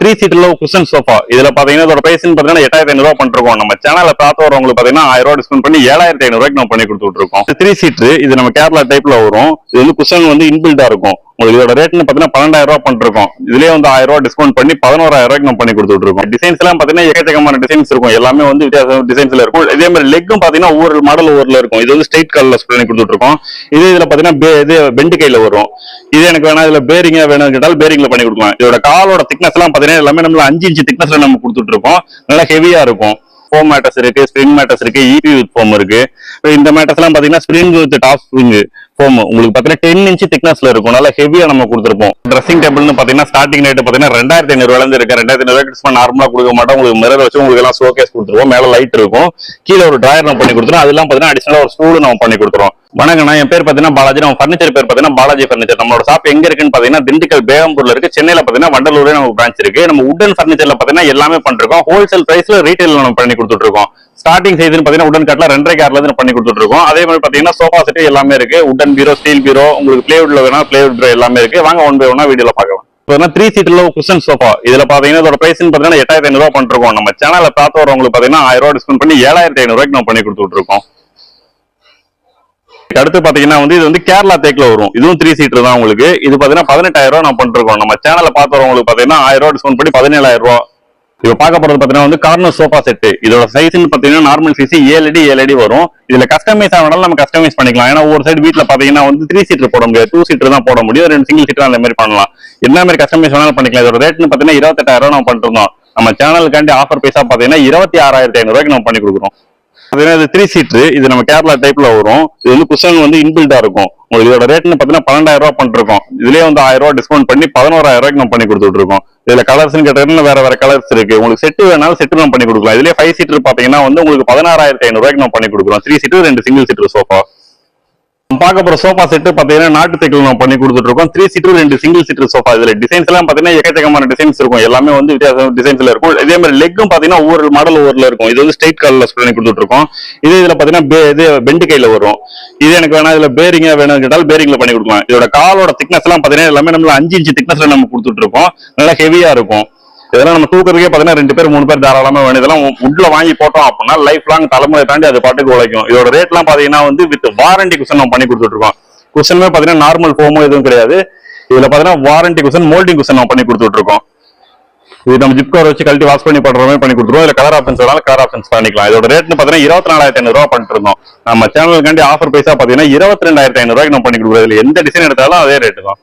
Three சீட்ல cushion sofa இதுல பாத்தீங்கன்னா இதோட பிரைஸ் பாத்தீங்கன்னா எட்டாயிரத்தி ஐநூறு ரூபா பண்ணிருக்கோம் நம்ம சேனலில் பார்த்து வரவங்களுக்கு பாத்தீங்கன்னா ஆயிரம் ரூபாய் டிஸ்கவுண்ட் பண்ணி ஏழாயிரத்தி ஐநூறு ரூபாய்க்கு நம்ம பண்ணி கொடுத்துட்டு இருக்கோம் த்ரீ சீட் இது நம்ம கேரளா டைப்ல வரும். இது வந்து குஷன் வந்து இன்பில்டா இருக்கும். உங்களுக்கு இதோட ரேட்னு பாத்தீங்கன்னா பன்னெண்டாயிரம் ரூபாய் பண்ணிருக்கோம் இதுலயே வந்து ஆயிரம் ரூபாய் டிஸ்கவுண்ட் பண்ணி பதினோராயிரம் ரூபாய்க்கு நம்ம பண்ணி கொடுத்துட்டு இருக்கோம் டிசைன்ஸ் எல்லாம் பாத்தீங்கன்னா எக்கச்சக்கமான டிசைன்ஸ் இருக்கும். எல்லாமே வந்து வித்தியாச டிசைன்ஸ்ல இருக்கும். இதே மாதிரி லெக்கும் பாத்தீங்கன்னா ஒவ்வொரு மாடல் ஒவ்வொருல இருக்கும். இது வந்து ஸ்ட்ரைட் கலர்ல பண்ணி கொடுத்துட்டு இருக்கோம் இது இதுல பாத்தீங்கன்னா இது பெண்டு கையில வரும். இது எனக்கு வேணா இதுல பேரிங்கா வேணும் கேட்டால் பேரிங்ல பண்ணி கொடுக்கலாம். இதோட காலோட திக்னஸ் எல்லாம் பாத்தீங்கன்னா எல்லாமே நம்மள அஞ்சு இன்ச்சு திக்னஸ்ல நம்ம கொடுத்துட்டு இருக்கோம் நல்லா ஹெவியா இருக்கும். ஃபோம் மேட்டர்ஸ் இருக்கு ஸ்ப்ரிங் மேட்டர்ஸ் இருக்கு இபி வித் ஃபோம் இருக்கு. இந்த மேட்டர்ஸ் எல்லாம் பாத்தீங்கன்னா spring with top spring foam உங்களுக்கு பார்த்தீங்கன்னா டென் இன்ச் திக்னஸ்ல இருக்கும். நல்லா ஹெவியா நம்ம கொடுத்துருப்போம். ட்ரெஸ்ஸிங் டேபிள்னு பார்த்தீங்கன்னா ஸ்டார்டிங் ரேட் பார்த்தீங்கன்னா ரெண்டாயிரத்தி ஐநூறு இருந்து இருக்கு. ரெண்டாயிரத்தி ஐநூறு நார்மலா கொடுக்க மாட்டோம். உங்களுக்கு மிரர் வச்சு உங்களுக்கு எல்லாம் ஷோகேஸ் கொடுத்துருவோம். மேல லைட் இருக்கும். கீழே ஒரு ட்ராயர் நம்ம பண்ணி கொடுத்துருவோம். அதெல்லாம் பார்த்தீங்கன்னா அடிஷனலா ஒரு ஸ்டூல் நம்ம பண்ணி கொடுத்துருவோம். வணக்கம் நான் என் பேர் பாத்தீங்கன்னா பாலாஜி. நம்ம ஃபர்னிச்சர் பேர் பாத்தீங்கன்னா பாலாஜி ஃபர்னிச்சர் நம்மளோட ஷாப் எங்க இருக்குன்னு பாத்தீங்கன்னா திண்டுக்கல் பேகம்பூர்ல இருக்கு. சென்னையில பாத்தீங்கன்னா வண்டலூர்ல நம்ம பிரான்ச் இருக்கு. நம்ம உடன் ஃபர்னிச்சர்ல பாத்தீங்கன்னா எல்லாமே பண்ணிருக்கோம். ஹோல்சேல் பிரைஸ்ல ரீட்டைல் நம்ம பண்ணி கொடுத்துட்டு இருக்கோம். ஸ்டார்டிங் சைஸ்னு பாத்தீங்கன்னா உடன் கட்ல ரெண்டரை கார்ல இருந்து பண்ணி கொடுத்துட்டு இருக்கோம். அதே மாதிரி பாத்தீங்கன்னா சோஃபா செட் எல்லாமே இருக்கு. உடன் பீரோ ஸ்டீல் பீரோ உங்களுக்கு பிளேவுட்ல வேணா பிளேவுட் பீரோ எல்லாமே இருக்கு. வாங்க ஒன் பை ஒன்னா வீடியோல பார்க்கலாம். இப்போ த்ரீ சீட்ல குஷன் சோஃபா இதுல பாத்தீங்கன்னா இதோட பிரைஸ் பாத்தீங்கன்னா எட்டாயிரத்தி ஐநூறு பண்ணிருக்கோம் நம்ம சேனல்ல பார்த்து வரவங்களுக்கு பாத்தீங்கன்னா ஆயிரம் ரூபாய் டிஸ்கவுண்ட் பண்ணி ஏழாயிரத்தி ஐநூறு ரூபாய்க்கு நம்ம பண்ணி கொடுத்துட்டு இருக்கோம். அடுத்து பாத்தீங்கன்னா வந்து இது வந்து கேரளா தேக்கில வரும். இதுவும் த்ரீ சீட்டர் தான் உங்களுக்கு. இது பாத்தீங்கன்னா பதினெட்டாயிரம் ரூபாய் நம்ம பண்ணிருக்கோம் நம்ம சேனல பார்த்து வரவங்களுக்கு பாத்தீங்கன்னா ஆயிரம் ரூபாய் டிஸ்கவுண்ட் பண்ணி பதினேழாயிரம் ரூபாய் இப்போ பார்க்க போறது பாத்தீங்கன்னா வந்து கார்னர் சோஃபா செட்டு இதோட சைஸ் பாத்தீங்கன்னா நார்மல் சைஸ் ஏழு அடி ஏழு அடி வரும். இதுல கஸ்டமைஸ் ஆனாலும் நம்ம கஸ்டமைஸ் பண்ணிக்கலாம். ஏன்னா ஒரு சைடு வீட்ல பாத்தீங்கன்னா வந்து த்ரீ சீட்டர் போட முடியாது. டூ சீட்டர் தான் போட முடியும். ரெண்டு சிங்கிள் சீட்டர் அந்த மாதிரி பண்ணலாம். என்ன மாதிரி கஸ்டமைஸ் வேணாலும் பண்ணிக்கலாம். இதோட ரேட்னு பாத்தீங்கன்னா இருபத்தெட்டாயிரம் நம்ம பண்ணிட்டு இருந்தோம். நம்ம சேனலுக்காண்டி ஆஃபர் பைசா பாத்தீங்கன்னா இருபத்தி ஆறாயிரத்தி ஐநூறு ரூபாய்க்கு நம்ம பண்ணி கொடுக்குறோம். இது த்ரீ சீட்ரு இது. நம்ம கேரளா டைப்ல வரும். இது வந்து குஷன் வந்து இன்பில்டா இருக்கும். உங்களுக்கு இதோட ரேட்னு பார்த்தீங்கன்னா பன்னெண்டாயிரம் ரூபாய் பண்ணிருக்கோம் இதுலயே வந்து ஆயிரம் ரூபாய் டிஸ்கவுண்ட் பண்ணி பதினோராயிரம் ரூபாய்க்கு நம்ம பண்ணி கொடுத்துட்டு இருக்கோம் இதுல கலர்ஸ்னு கேட்டீங்கன்னா வேற வேற கலர்ஸ் இருக்கு. உங்களுக்கு செட்டு வேணாலும் செட்டு நம்ம பண்ணி கொடுக்கலாம். இதுலயே ஃபைவ் சீட்டர் பாத்தீங்கன்னா வந்து உங்களுக்கு பதினாறாயிரத்தி ஐநூறு ரூபாய்க்கு நம்ம பண்ணி கொடுக்குறோம். த்ரீ சீட்டர் ரெண்டு சிங்கிள் சீட்டர் சோஃபா பார்க்க போற சோஃபா செட்டு பாத்தீங்கன்னா நாட்டு தைக்கல் நம்ம பண்ணி கொடுத்துட்டு இருக்கோம் த்ரீ சீட்டர் ரெண்டு சிங்கிள் சீட்டர் சோஃபா இதுல டிசைன்ஸ் எல்லாம் பாத்தீங்கன்னா எக்கச்சக்கமான டிசைன்ஸ் இருக்கும். எல்லாமே வந்து வித்தியாச டிசைன்ஸ்ல இருக்கும். இதே மாதிரி லெக்கும் பாத்தீங்கன்னா ஒவ்வொரு மாடல் ஒவ்வொருல இருக்கும். இது வந்து ஸ்ட்ரைட் கலர்ல பண்ணி கொடுத்துட்டு இருக்கோம் இது இதுல பாத்தீங்கன்னா இது பெண்டு கையில வரும். இது எனக்கு வேணா இதுல பேரிங்க வேணும் கேட்டாலும் பேரிங்ல பண்ணி கொடுக்கலாம். இதோட காலோட திக்னஸ் எல்லாம் பாத்தீங்கன்னா எல்லாமே நம்ம அஞ்சு இன்ச்சு திக்னஸ்ல நம்ம கொடுத்துட்டு இருக்கோம் நல்லா ஹெவியா இருக்கும். இதெல்லாம் நம்ம தூக்குறதுக்கே பாத்தீங்கன்னா ரெண்டு பேர் மூணு பேர் தாராளமா வேணும். இதெல்லாம் உட்ல வாங்கி போட்டோம் அப்படின்னா லைஃப் லாங் தலைமுறை தாண்டி அது பாட்டுக்கு உழைக்கும். இதோட ரேட் எல்லாம் பாத்தீங்கன்னா வந்து வித் வாரண்டி குஷன் நம்ம பண்ணி கொடுத்துட்டு இருக்கோம் குஷனுமே பாத்தீங்கன்னா நார்மல் ஃபோமோ எதுவும் கிடையாது. இதுல பாத்தீங்கன்னா வாரண்டி குஷன் மோல்டிங் குஷன் நம்ம பண்ணி கொடுத்துட்டு இருக்கோம் இது நம்ம ஜிப் கவர் வச்சு கழட்டி வாஷ் பண்ணி பண்ற மாதிரி பண்ணி கொடுத்துருவோம். இதுல கலர் ஆப்ஷன்ஸ் வேணாலும் கலர் ஆப்ஷன்ஸ் பண்ணிக்கலாம். இதோட ரேட்னு பாத்தீங்கன்னா இருபத்தி நாலாயிரத்தி ஐநூறு ரூபா பண்ணிட்டு இருந்தோம். நம்ம சேனலுக்காண்டி ஆஃபர் பைசா பாத்தீங்கன்னா இருபத்தி ரெண்டாயிரத்தி ஐநூறு ரூபாய்க்கு நம்ம பண்ணி கொடுக்குறோம். இதுல எந்த டிசைன் எடுத்தாலும் அதே ரேட்டு தான்.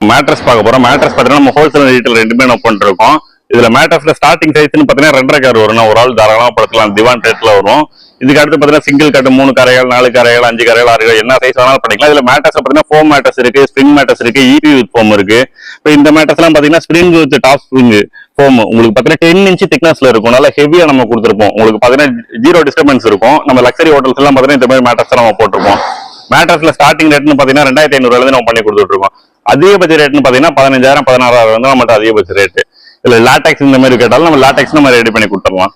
மேட்ரஸ் பார்க்க போறோம். மேட்ரஸ் பார்த்தீங்கன்னா நம்ம ஹோல்சேல் ரீட்டைல் ரெண்டுமே நம்ம பண்ணிருக்கோம். இதுல மேட்ரஸ்ல ஸ்டார்டிங் சைஸ்னு பாத்தீங்கன்னா ரெண்டரை கார் வரும் ஒரு ஆள் தாராளமாக படுத்தலாம் திவான் ரேட்ல வரும் இதுக்கு அடுத்து பாத்தீங்கன்னா சிங்கிள் கட்டு மூணு கரைகள் நாலு கரைகள் அஞ்சு கரைகள் ஆறு கரைகள் என்ன சைஸ் வேணாலும் பண்ணிக்கலாம். இதுல மேட்ரஸ் பாத்தீங்கன்னா ஃபோம் மேட்டர்ஸ் இருக்கு ஸ்ப்ரிங் மேட்டர்ஸ் இருக்கு இபி வித் ஃபோம் இருக்கு. இப்போ இந்த மேட்டர்ஸ்லாம் எல்லாம் பாத்தீங்கன்னா spring with top spring foam உங்களுக்கு பாத்தீங்கன்னா டென் இன்ச் திக்னஸ்ல இருக்கும். நல்லா ஹெவியா நம்ம கொடுத்துருப்போம். உங்களுக்கு பாத்தீங்கன்னா ஜீரோ டிஸ்டர்பன்ஸ் இருக்கும். நம்ம லக்ஸரி ஹோட்டல்ஸ் எல்லாம் பாத்தீங்கன்னா இந்த மாதிரி மேட்டர்ஸ் நம்ம போட்டிருப்போம் மேட்ரஸ்ல ஸ்டார்டிங் ரேட்னு பாத்தீங்கன்னா ரெண்டாயிரத்தி ஐநூறுல இருந்து நம்ம பண்ணி கொடுத்துட்டு இருக்கோம். அதிகபட்ச ரேட்னு பாத்தீங்கன்னா பதினஞ்சாயிரம் பதினாறாயிரம் வந்து நம்மகிட்ட அதிகபட்ச ரேட்டு இல்ல லாட்டெக்ஸ் இந்த மாதிரி கேட்டாலும் நம்ம லாட்டெக்ஸ் நம்ம ரெடி பண்ணி கொடுத்துடலாம்.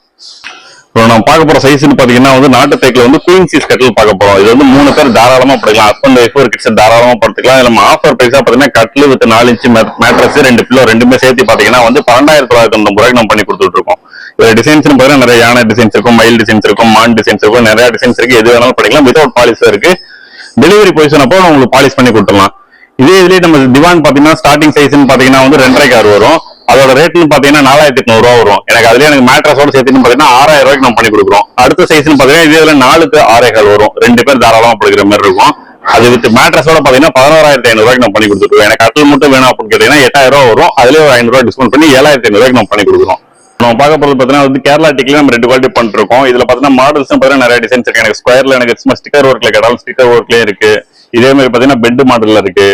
இப்போ நம்ம பார்க்க போற சைஸ்னு பாத்தீங்கன்னா வந்து நாட்டு தேக்கில் வந்து குயின் சீஸ் கட்டில் பார்க்க போறோம். இது வந்து மூணு பேர் தாராளமா படுக்கலாம். ஹஸ்பண்ட் ஒய்ஃப் ஒரு கிட்ஸ் தாராளமா படுத்துக்கலாம் இதுல நம்ம ஆஃபர் பிரைஸா பாத்தீங்கன்னா கட்டில் வித் நாலு இன்ச்சு மேட்ரஸ் ரெண்டு பில்லோ ரெண்டுமே சேர்த்து பாத்தீங்கன்னா வந்து பன்னெண்டாயிரத்தி தொள்ளாயிரத்தி தொண்ணூறு ரூபாய்க்கு நம்ம பண்ணி கொடுத்துட்டு இருக்கோம். இதுல டிசைன்ஸ் பாத்தீங்கன்னா நிறைய யானை டிசைன்ஸ் இருக்கும் மயில் டிசைன்ஸ் இருக்கும் மான் டிசைன்ஸ் இருக்கும். நிறைய டிசைன்ஸ் இருக்கு. எது வேணாலும் படிக்கலாம். வித்வுட் பாலிஸ் இருக்கு. டெலிவரி பொசிஷன் அப்போ உங்களுக்கு பாலிஷ் பண்ணி கொடுத்துடலாம். இதே இதுலயே நம்ம திவான் பாத்தீங்கன்னா ஸ்டார்டிங் சைஸ்னு பாத்தீங்கன்னா வந்து ரெண்டரை கார் வரும். அதோட ரேட்னு பாத்தீங்கன்னா நாலாயிரத்தி எட்நூறு ரூபா வரும். எனக்கு அதுல எனக்கு மேட்ரஸோட சேர்த்துன்னு பாத்தீங்கன்னா ஆறாயிரம் ரூபாய்க்கு நம்ம பண்ணி கொடுக்குறோம். அடுத்த சைஸ்னு பாத்தீங்கன்னா இதே இதுல நாலுக்கு ஆறேகால் வரும். ரெண்டு பேர் தாராளமா படுக்கிற மாதிரி இருக்கும். அது வித் மேட்ரஸோட பாத்தீங்கன்னா பதினோராயிரத்தி ஐநூறு நம்ம பண்ணி கொடுத்துருக்கோம். எனக்கு அட்டல் மட்டும் வேணும் அப்படின்னு கேட்டீங்கன்னா எட்டாயிரம் ரூபா வரும். அதுலயே ஒரு ஐநூறு ரூபாய் டிஸ்கவுண்ட் பண்ணி ஏழாயிரத்தி ஐநூறு நம்ம பண்ணி கொடுக்குறோம். நம்ம பார்க்க போறது பாத்தீங்கன்னா வந்து கேரளா டிக்ல நம்ம ரெண்டு குவாலிட்டி பண்ணிருக்கோம் இதுல பாத்தீங்கன்னா மாடல்ஸ் பாத்தீங்கன்னா நிறைய டிசைன்ஸ் இருக்கு. எனக்கு ஸ்கொயர்ல எனக்கு சும்மா ஸ்டிக்கர் ஒர்க்ல கேட்டாலும் ஸ்டிக்கர் ஒர்க்லயே இருக்கு. இதே மாதிரி பாத்தீங்கன்னா பெட் மாடல்ல இருக்கு.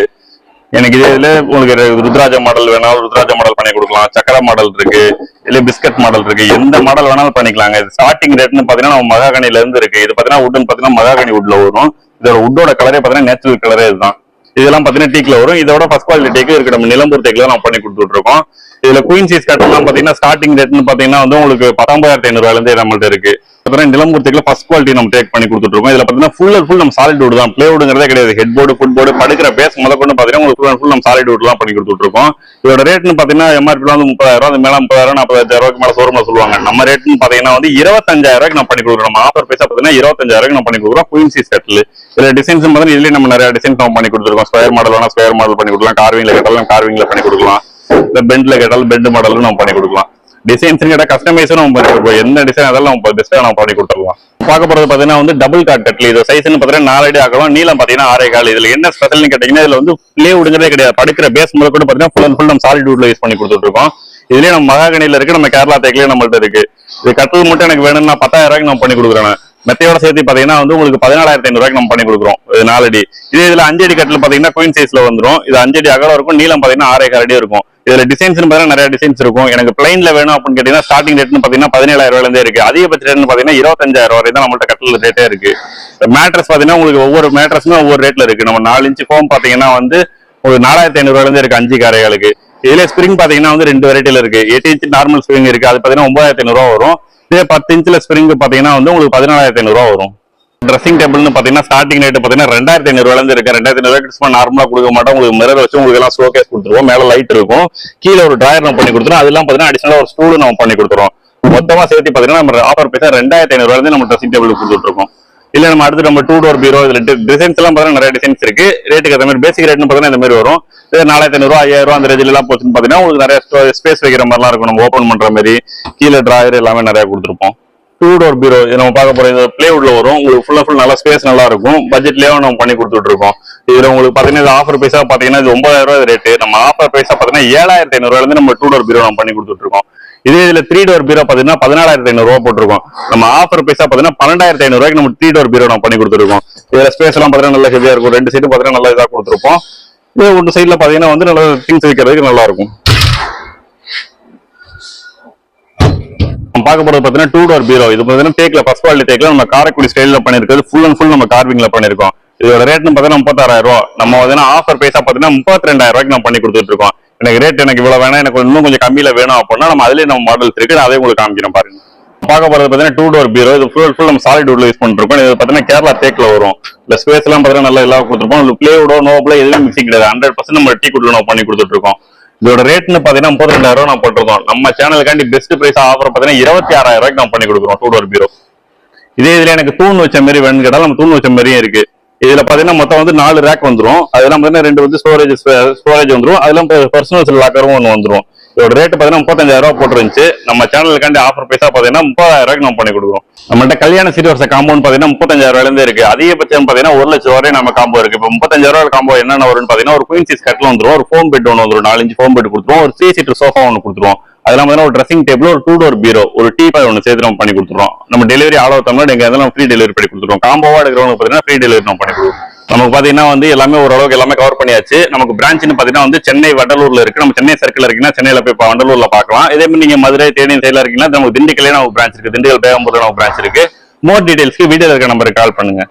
எனக்கு இதே இதுல உங்களுக்கு ருத்ராஜ மாடல் வேணாலும் ருத்ராஜ மாடல் பண்ணி கொடுக்கலாம். சக்கர மாடல் இருக்கு. இல்ல பிஸ்கட் மாடல் இருக்கு. எந்த மாடல் வேணாலும் பண்ணிக்கலாங்க. இது ஸ்டார்டிங் ரேட்னு பாத்தீங்கன்னா நம்ம மகாகனில இருந்து இருக்கு. இது பாத்தீங்கன்னா உட்னு பாத்தீங்கன்னா மகாகனி உட்ல வரும். இதோட உட்டோட கலரே பாத்தீங்கன்னா நேச்சுரல் கலரே இதுதான். இதெல்லாம் பாத்தீங்கன்னா டீக்ல வரும். இதோட ஃபர்ஸ்ட் குவாலிட்டி டீக்கு இருக்கு நம்ம நிலம்பூர் டீக்ல நம்ம பண்ணி கொடுத்துட்டு இருக்கோம் இதுல குயின் சீஸ் கட்டெல்லாம் பாத்தீங்கன்னா ஸ்டார்டிங் ரேட்னு பாத்தீங்கன்னா வந்து உங்களுக்கு பத்தொன்பதாயிரத்தி ஐநூறு ரூபாயில இருந்து நம்மள்ட்ட இருக்கு. பார்த்தீங்கன்னா நிலம்பூர்த்திகளை ஃபர்ஸ்ட் குவாலிட்டி நம்ம டேக் பண்ணி கொடுத்துருக்கோம் இதில் இதுல பாத்தீங்கன்னா ஃபுல் அண்ட் ஃபுல் நம்ம சாலிட் வுட் தான். பிளேவுடுங்கிறதே கிடையாது. ஹெட் போர்டு ஃபுட் போர்டு படுக்கிற பேஸ் முதல் கொண்டு பாத்தீங்கன்னா உங்களுக்கு ஃபுல் அண்ட் ஃபுல் நம்ம சாலிட் வுட் தான் பண்ணி கொடுத்துருக்கோம் இதோட ரேட்னு பாத்தீங்கன்னா எம்ஆர்பியில் வந்து முப்பதாயிரம் அது மேலே முப்பதாயிரம் நாற்பதாயிரம் ரூபாய்க்கு மேல ஷோரூம்ல சொல்லுவாங்க. நம்ம ரேட்னு பாத்தீங்கன்னா வந்து இருபத்தஞ்சாயிரம் ரூபாய்க்கு நம்ம பண்ணி கொடுக்குறோம். நம்ம ஆஃபர் பேச பாத்தீங்கன்னா இருபத்தஞ்சாயிரம் நம்ம பண்ணி கொடுக்குறோம். குயின்சி செட்டில் இதுல டிசைன்ஸ் பாத்தீங்கன்னா இதுலயே நம்ம நிறைய டிசைன்ஸ் நம்ம பண்ணி கொடுத்துருக்கோம். ஸ்கொயர் மாடல் வேணா ஸ்கொயர் மாடல் பண்ணி கொடுக்கலாம். கார்விங்கில் கேட்டாலும் கார்விங்கில் பண்ணி கொடுக்கலாம். இல்ல பெண்ட்ல கேட்டாலும் பெண்ட் மாடலும் நம்ம பண்ணி கொடுக்கலாம். டிசைன்ஸ் கேட்டால் கஸ்டமைஸும் நம்ம பண்ணி எந்த டிசைன் அதெல்லாம் நம்ம பெஸ்ட்டாக நம்ம பண்ணி கொடுத்துருவோம் பார்க்க போறது பாத்தீங்கன்னா வந்து டபுள் காட் கட்லி இது சைஸ்னு பாத்தீங்கன்னா நாலு அடி ஆகலாம். நீளம் பாத்தீங்கன்னா ஆறே கால். இதுல என்ன ஸ்பெஷல்னு கேட்டீங்கன்னா இதுல வந்து பிளே விடுங்கிறதே கிடையாது. படுக்கிற பேஸ் முதல் கூட பாத்தீங்கன்னா ஃபுல் அண்ட் ஃபுல் நம்ம சாலிட் வுட்ல யூஸ் பண்ணி கொடுத்துருக்கோம் இதுலேயே நம்ம மகாகணியில் இருக்கு. நம்ம கேரளா தேக்கிலேயே நம்மள்ட்ட இருக்கு. இது கட்டல் மட்டும் எனக்கு வேணும்னா பத்தாயிரம் ரூபாய்க்கு நான் பண்ணி கொடுக்குறேன். மெத்தையோட சேர்த்து பாத்தீங்கன்னா வந்து உங்களுக்கு பதினாலாயிரத்தி ஐநூறுரூவாய்க்கு நம்ம பண்ணி கொடுக்குறோம். இது நாலடி. இதே இதுல அஞ்சடி கட்டில் பாத்தீங்கன்னா குயின் சைஸ்ல வந்துடும் இது அஞ்சடி அகலம் இருக்கும். நீளம் பாத்தீங்கன்னா ஆறே கால் அடி இருக்கும். இதுல டிசைன்ஸ் பாத்தீங்கன்னா நிறைய டிசைன்ஸ் இருக்கும். எனக்கு பிளைன்ல வேணும் அப்படின்னு கேட்டீங்கன்னா ஸ்டார்டிங் ரேட்னு பாத்தீங்கன்னா பதினேழாயிரம் ரூபாயில இருந்தே இருக்கு. அதிகபட்ச ரேட்னு பாத்தீங்கன்னா இருபத்தஞ்சாயிரம் ரூபாய் வரை தான் நம்மள்ட்ட கட்டில் ரேட்டே இருக்கு. மேட்ரஸ் பாத்தீங்கன்னா உங்களுக்கு ஒவ்வொரு மேட்ரஸுமே ஒவ்வொரு ரேட்ல இருக்கு. நம்ம நாலு இன்ச்சு ஃபோம் பாத்தீங்கன்னா வந்து ஒரு நாலாயிரத்தி ஐநூறு ரூபாயில இருந்து இருக்கு அஞ்சு காரைகளுக்கு. இதுல ஸ்ப்ரிங் பாத்தீங்கன்னா வந்து ரெண்டு வெரைட்டில இருக்கு. எட்டு இன்ச் நார்மல் ஸ்ப்ரிங் இருக்கு. அது பாத்தீங்கன்னா ஒன்பதாயிரத்தி ஐநூறுவா வரும். இதே பத்து இன்ச்ல ஸ்ப்ரிங் பாத்தீங்கன்னா வந்து உங்களுக்கு பதினாலாயிரத்தி ஐநூறுவா ரூபா வரும். ட்ரெஸ்ஸிங் டேபிள்னு பாத்தீங்கன்னா ஸ்டார்டிங் ரேட் பாத்தீங்கன்னா ரெண்டாயிரத்தி ஐநூறு இருக்கு. ரெண்டாயிரத்தி ஐநூறு சும்மா நார்மலா கொடுக்க மாட்டோம். உங்களுக்கு மிரர் வச்சு உங்களுக்கு எல்லாம் ஷோகேஸ் கொடுத்துருவோம். மேல லைட் இருக்கும். கீழே ஒரு டிராயர் நம்ம பண்ணி கொடுத்துருவோம். அதெல்லாம் பாத்தீங்கன்னா அடிஷனலா ஒரு ஸ்டூல் நம்ம பண்ணி கொடுத்துருவோம். மொத்தமா சேர்த்து பாத்தீங்கன்னா நம்ம ஆஃபர் பேச ரெண்டாயிரத்தி ஐநூறு இருந்து நம்ம ட்ரெஸ்ஸிங் டேபிள் கொடுத்துட்டு இருக்கோம். இல்ல நம்ம அடுத்து நம்ம டூ டோர் பீரோ இதுல டிசைன்ஸ் எல்லாம் பாத்தீங்கன்னா நிறைய டிசைன்ஸ் இருக்கு. ரேட்டுக்கு ஏற்ற மாதிரி பேசிக் ரேட்னு பாத்தீங்கன்னா இந்த மாதிரி வரும். இது நாலாயிரத்தி ஐநூறு ஐயாயிரம் ரூபா அந்த ரேஞ்சில எல்லாம் போச்சுன்னு பாத்தீங்கன்னா உங்களுக்கு நிறைய ஸ்பேஸ் வைக்கிற மாதிரிலாம் இருக்கும். நம்ம ஓப்பன் பண்ற மாதிரி கீழே டிராயர் எல்லாமே நிறைய கொடுத்துருப்போம். டூ டோர் பீரோ இது நம்ம பார்க்க போறோம் இது பிளேவுட்ல வரும். உங்களுக்கு ஃபுல்லா ஃபுல் நல்லா ஸ்பேஸ் நல்லா இருக்கும். பட்ஜெட்லயே நம்ம பண்ணி கொடுத்துட்டு இருக்கோம். இதுல உங்களுக்கு பாத்தீங்கன்னா இது ஆஃபர் பைசா பாத்தீங்கன்னா இது ஒன்பதாயிரம் ரூபாய் ரேட்டு நம்ம ஆஃபர் பைசா பாத்தீங்கன்னா ஏழாயிரத்தி ஐநூறுல இருந்து நம்ம டூ டோர் பீரோ நம்ம பண்ணி கொடுத்துட்டு இருக்கோம். இதே இதுல த்ரீ டோர் பீரோ பாத்தீங்கன்னா பதினாலாயிரத்தி ஐநூறு ரூபா போட்டிருக்கோம். நம்ம ஆஃபர் பைசா பாத்தீங்கன்னா பன்னெண்டாயிரத்தி ஐநூறு ரூபாய்க்கு நம்ம த்ரீ டோர் பீரோ நம்ம பண்ணி கொடுத்துருக்கோம். இதுல ஸ்பேஸ் எல்லாம் பாத்தீங்கன்னா நல்லா ஹெவியா இருக்கும். ரெண்டு சைடு பாத்தீங்கன்னா நல்லா இதா கொடுத்துருப்போம். இது ஒரு சைடுல பாத்தீங்கன்னா வந்து நல்லா திங்ஸ் வைக்கிறதுக்கு நல்லா இருக்கும். நம்ம பார்க்க போறது பாத்தீங்கன்னா டூ டோர் பீரோ இது பாத்தீங்கன்னா தேக்ல ஃபர்ஸ்ட் குவாலிட்டி தேக்கல நம்ம காரைக்குடி ஸ்டைல்ல பண்ணிருக்கிறது ஃபுல் அண்ட் ஃபுல் நம்ம கார்விங்ல பண்ணிருக்கோம் இதோட ரேட்னு பாத்தீங்கன்னா முப்பத்தாறாயிரம் ரூபா நம்ம பாத்தீங்கன்னா ஆஃபர் பைசா பாத்தீங்கன்னா முப்பத்தி ரெண்டாயிரம் ரூபாய்க்கு நம்ம பண்ணி கொடுத்துட்டு இருக்கோம். எனக்கு ரேட் எனக்கு இவ்வளவு வேணாம் எனக்கு இன்னும் கொஞ்சம் கம்மியில வேணும் அப்படின்னா நம்ம அதுலேயே நம்ம மாடல்ஸ் இருக்கு. நான் அதே உங்களுக்கு காமிக்கிறேன் பாருங்க. பார்க்க போறது பார்த்தீங்கன்னா டூ டோர் பீரோ இது ஃபுல் ஃபுல் நம்ம சாலிட் வுட்ல யூஸ் பண்ணிருக்கோம். இது பாத்தீங்கன்னா கேரளா தேக்கில் வரும். இந்த ஸ்பேஸ் எல்லாம் பாத்தீங்கன்னா நல்லா எல்லாம் கொடுத்துருப்போம். பிளே வுடோ நோ மிக்சிங் கிடையாது. ஹண்ட்ரட் பர்சன்ட் நம்ம டீ குட்ல நம்ம பண்ணி கொடுத்துருக்கோம் இதோட ரேட்னு பாத்தீங்கன்னா முப்பத்தி ரெண்டாயிரம் ரூபாய் நான் போட்டிருக்கோம். நம்ம சேனலுக்காண்டி பெஸ்ட் பிரைஸ் ஆஃபர் பார்த்தீங்கன்னா இருபத்தி ஆறாயிரம் ரூபாய்க்கு நம்ம பண்ணி கொடுக்குறோம். டூ டோர் பீரோ இதே இதுல எனக்கு தூண் வச்ச மாதிரி வேணும்னு கேட்டாலும் நம்ம தூண் வச்ச மாதிரியும் இருக்கு. இதுல பாத்தீங்கன்னா மொத்தம் வந்து நாலு ரேக் வந்துடும் அதெல்லாம் பாத்தீங்கன்னா ரெண்டு வந்து ஸ்டோரேஜ் ஸ்டோரேஜ் வந்துடும் அதெல்லாம் பர்சனல் லாக்கரும் ஒன்று வந்துரும். இதோட ரேட் பாத்தீங்கன்னா முப்பத்தஞ்சாயிரம் ரூபா போட்டுருந்துச்சு. நம்ம சேனலுக்காண்டி ஆஃபர் பைசா பாத்தீங்கன்னா முப்பதாயிரம் ரூபாய்க்கு நம்ம பண்ணி கொடுக்குறோம். நம்மள்ட்ட கல்யாண சீர் வருஷ காம்பவுண்ட் பாத்தீங்கன்னா முப்பத்தஞ்சாயிரம் ரூபாயில இருந்து இருக்கு. அதிகபட்சம் பாத்தீங்கன்னா ஒரு லட்சம் வரை நம்ம காம்போ இருக்கு. இப்போ முப்பத்தஞ்சாயிரம் ரூபாய் காம்போ என்னென்ன வரும்னு பாத்தீங்கன்னா ஒரு குயின் சீஸ் கட்டில் வந்துரும். ஒரு ஃபோம் பெட் ஒன்று வந்துடும் நாலு ஃபோம் பெட் கொடுத்துருவோம். ஒரு த்ரீ சீட்டர் சோஃபா ஒன்று கொடுத்துருவோம். அதெல்லாம் பார்த்தீங்கன்னா ஒரு ட்ரெஸ்ஸிங் டேபிள் ஒரு டூ டோர் பீரோ ஒரு டீ பாய் ஒன்று சேர்த்து நம்ம பண்ணி கொடுத்துருவோம் நம்ம டெலிவரி ஆல் ஓவர் தமிழ் எங்க இருந்தாலும் ஃப்ரீ டெலிவரி பண்ணி கொடுத்துருவோம் காம்போவா எடுக்கிறவங்க பார்த்தீங்கன்னா ஃப்ரீ டெலிவரி நம்ம பண்ணி கொடுக்குறோம். நமக்கு பாத்தீங்கன்னா வந்து எல்லாமே ஓரளவுக்கு எல்லாமே கவர் பண்ணியாச்சு. நமக்கு பிரான்ச்னு பாத்தீங்கன்னா வந்து சென்னை வண்டலூர்ல இருக்கு. நம்ம சென்னை சர்க்கிள் இருக்குன்னா சென்னையில போய் வண்டலூரில் வண்டலூர்ல பார்க்கலாம். இதே மாதிரி நீங்க மதுரை தேனி சைடில் இருக்கீங்கன்னா நமக்கு திண்டுக்கல்லே நமக்கு பிரான்ச் இருக்கு. திண்டுக்கல் பேகம்பூர்ல நமக்கு பிரான்ச் இருக்கு. மோர் டீடைல்ஸ்க்கு வீடியோ இருக்க நம்பருக்கு கால் பண்ணுங்க.